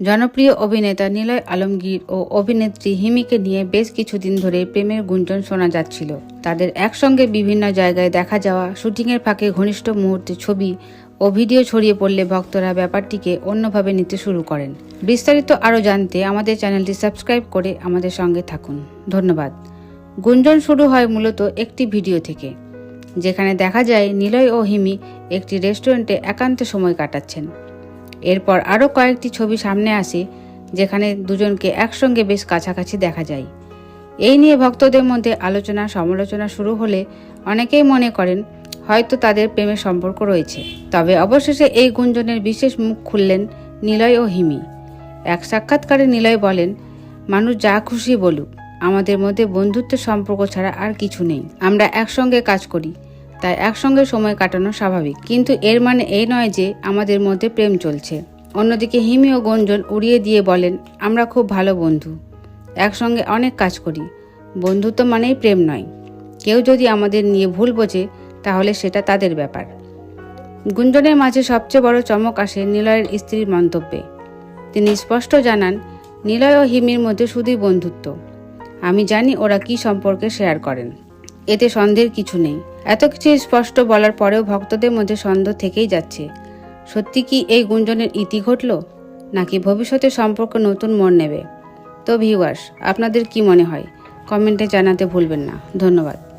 জনপ্রিয় অভিনেতা নিলয় আলমগীর ও অভিনেত্রী হিমিকে নিয়ে বেশ কিছুদিন ধরে প্রেমের গুঞ্জন শোনা যাচ্ছিল। তাদের একসঙ্গে বিভিন্ন জায়গায় দেখা যাওয়া, শুটিংয়ের ফাঁকে ঘনিষ্ঠ মুহূর্তে ছবি ও ভিডিও ছড়িয়ে পড়লে ভক্তরা ব্যাপারটিকে অন্যভাবে নিতে শুরু করেন। বিস্তারিত আরও জানতে আমাদের চ্যানেলটি সাবস্ক্রাইব করে আমাদের সঙ্গে থাকুন। ধন্যবাদ। গুঞ্জন শুরু হয় মূলত একটি ভিডিও থেকে, যেখানে দেখা যায় নিলয় ও হিমি একটি রেস্টুরেন্টে একান্ত সময় কাটাচ্ছেন। এরপর আরও কয়েকটি ছবি সামনে আসে, যেখানে দুজনকে একসঙ্গে বেশ কাছাকাছি দেখা যায়। এই নিয়ে ভক্তদের মধ্যে আলোচনা, সমালোচনা শুরু হলে অনেকেই মনে করেন, হয়তো তাদের প্রেমের সম্পর্ক রয়েছে। তবে অবশেষে এই গুঞ্জনের বিশেষ মুখ খুললেন নিলয় ও হিমি। এক সাক্ষাৎকারে নিলয় বলেন, মানুষ যা খুশি বলুক, আমাদের মধ্যে বন্ধুত্বের সম্পর্ক ছাড়া আর কিছু নেই। আমরা একসঙ্গে কাজ করি। তাই একসঙ্গে সময় কাটানো স্বাভাবিক। কিন্তু এর মানে এই নয় যে আমাদের মধ্যে প্রেম চলছে। অন্যদিকে হিমি ও গঞ্জন উড়িয়ে দিয়ে বলেন, আমরা খুব ভালো বন্ধু। একসঙ্গে অনেক কাজ করি। বন্ধুত্ব মানেই প্রেম নয়। কেউ যদি আমাদের নিয়ে ভুল বোঝে, তাহলে সেটা তাদের ব্যাপার। গুঞ্জনের মাঝে সবচেয়ে বড় চমক আসে নিলয়ের স্ত্রীর মন্তব্যে। তিনি স্পষ্ট জানান, নিলয় ও হিমির মধ্যে শুধুই বন্ধুত্ব। আমি জানি ওরা কি সম্পর্কে শেয়ার করেন। এতে সন্দেহের কিছু নেই। এত কিছু স্পষ্ট বলার পরেও ভক্তদের মধ্যে সন্দেহ থেকেই যাচ্ছে। সত্যি কি এই গুঞ্জনের ইতি ঘটল? নাকি ভবিষ্যতে সম্পর্ক নতুন মন নেবে? তো ভিউয়ার্স আপনাদের কি মনে হয়? কমেন্টে জানাতে ভুলবেন না। ধন্যবাদ।